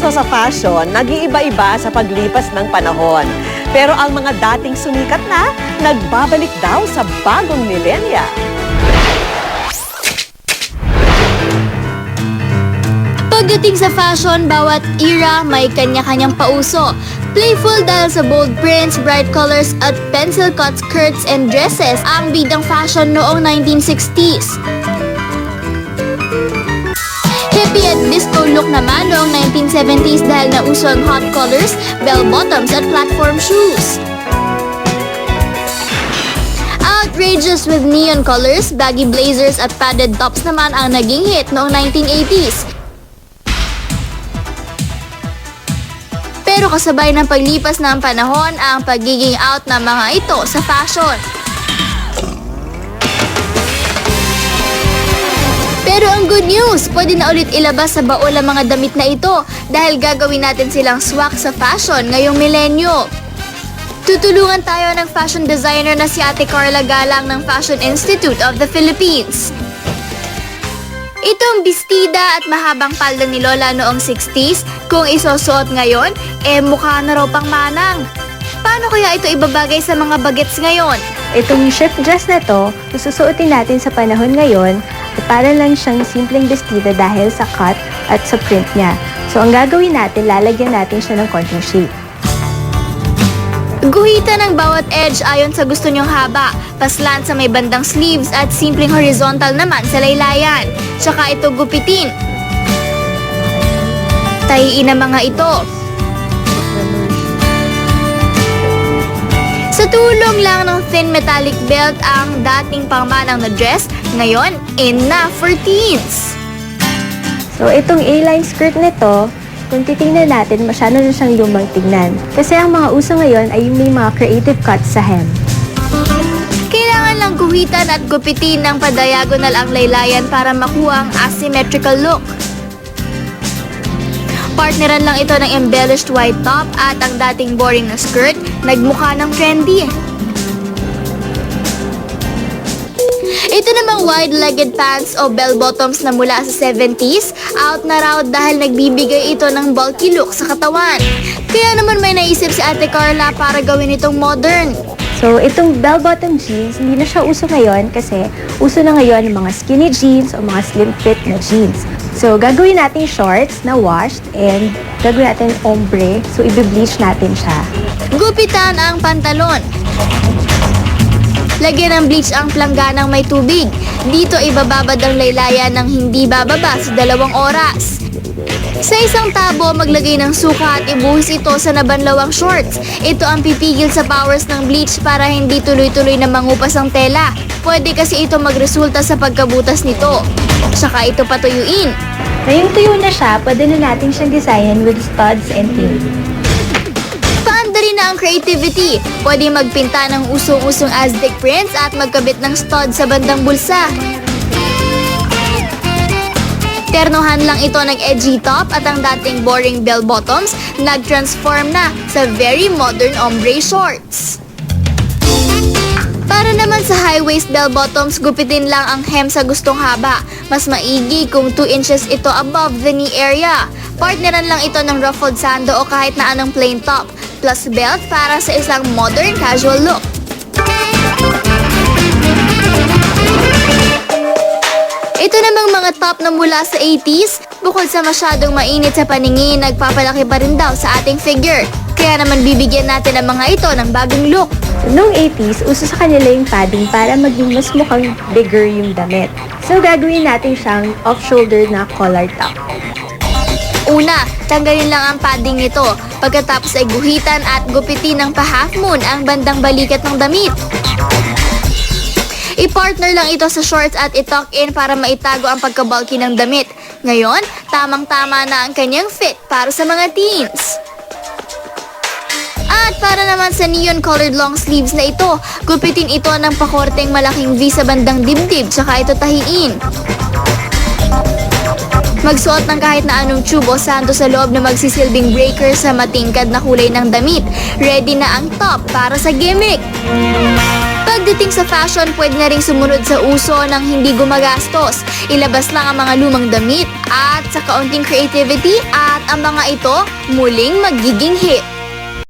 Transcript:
uso sa fashion, nag-iiba-iba sa paglipas ng panahon. Pero ang mga dating sumikat na, nagbabalik daw sa bagong milenya. Pagdating sa fashion, bawat era may kanya-kanyang pauso. Playful dahil sa bold prints, bright colors at pencil cut skirts and dresses ang bidang fashion noong 1960s. Look naman noong 1970s dahil nauso ang hot colors, bell bottoms at platform shoes. Outrageous with neon colors, baggy blazers at padded tops naman ang naging hit noong 1980s. Pero kasabay ng paglipas ng panahon ang pagiging out ng mga ito sa fashion. Pero ang good news, pwede na ulit ilabas sa baol ang mga damit na ito dahil gagawin natin silang swak sa fashion ngayong milenyo. Tutulungan tayo ng fashion designer na si Ate Carla Galang ng Fashion Institute of the Philippines. Itong bestida at mahabang palda ni Lola noong 60s, kung isusuot ngayon, eh mukha na raw pang manang. Paano kaya ito ibabagay sa mga bagets ngayon? Itong shift dress na to, susuotin natin sa panahon ngayon para lang siyang simpleng bestida dahil sa cut at sa print niya. So ang gagawin natin, lalagyan natin siya ng konting shape. Guhitan ng bawat edge ayon sa gusto nyong haba, paslan sa may bandang sleeves at simpleng horizontal naman sa laylayan. Tsaka ito gupitin. Tahiin ang mga ito. Sa tulong lang ng thin metallic belt ang dating pangmanang na dress, ngayon in na for teens. So itong A-line skirt nito, kung titingnan natin, masyado na siyang lumang tingnan. Kasi ang mga uso ngayon ay may mga creative cuts sa hem. Kailangan lang guhitan at gupitin ng padiagonal ang laylayan para makuha ang asymmetrical look. Partneran lang ito ng embellished white top at ang dating boring na skirt, nagmukha ng trendy. Ito namang wide-legged pants o bell-bottoms na mula sa 70s, out na raw dahil nagbibigay ito ng bulky look sa katawan. Kaya naman may naisip si Ate Carla para gawin itong modern. So itong bell-bottom jeans, hindi na siya uso ngayon kasi uso na ngayon ang mga skinny jeans o mga slim fit na jeans. So gagawin natin shorts na washed and gagawin natin ombre. So i-bleach natin siya. Gupitan ang pantalon. Lagyan ng bleach ang plangganang may tubig. Dito ibababad ang laylayan ng hindi bababa sa dalawang oras. Sa isang tabo, maglagay ng suka at ibuhis ito sa nabanlawang shorts. Ito ang pipigil sa powers ng bleach para hindi tuloy-tuloy na mangupas ang tela. Pwede kasi ito magresulta sa pagkabutas nito. Saka ito patuyuin. Ngayong tuyo na siya, pwede na natin siyang design with studs and tape. Paanda rin na ang creativity. Pwede magpinta ng usong-usong Aztec prints at magkabit ng stud sa bandang bulsa. Ternohan lang ito ng edgy top at ang dating boring bell bottoms nag-transform na sa very modern ombre shorts. Para naman sa high-waist bell bottoms, gupitin lang ang hem sa gustong haba. Mas maigi kung 2 inches ito above the knee area. Partneran lang ito ng ruffled sando o kahit na anong plain top, plus belt para sa isang modern casual look. Ito namang mga top na mula sa 80s, bukod sa masyadong mainit sa paningin, nagpapalaki pa rin daw sa ating figure. Kaya naman bibigyan natin ang mga ito ng bagong look. Noong 80s, uso sa kanila yung padding para maging mas mukhang bigger yung damit. So gagawin natin siyang off-shoulder na collar top. Una, tanggalin lang ang padding nito. Pagkatapos ay guhitan at gupitin ng pa-half moon ang bandang balikat ng damit. I-partner lang ito sa shorts at i-tuck in para maitago ang pagkabulky ng damit. Ngayon, tamang-tama na ang kanyang fit para sa mga teens. At para naman sa neon-colored long sleeves na ito, gupitin ito ng pakorteng malaking V sa bandang dibdib tsaka ito tahiin. Magsuot ng kahit na anong tube o santo sa loob na magsisilbing breaker sa matingkad na kulay ng damit. Ready na ang top para sa gimmick. Pag Pagdating sa fashion, pwede na rin sumunod sa uso ng hindi gumagastos. Ilabas lang ang mga lumang damit at sa kaunting creativity at ang mga ito muling magiging hit.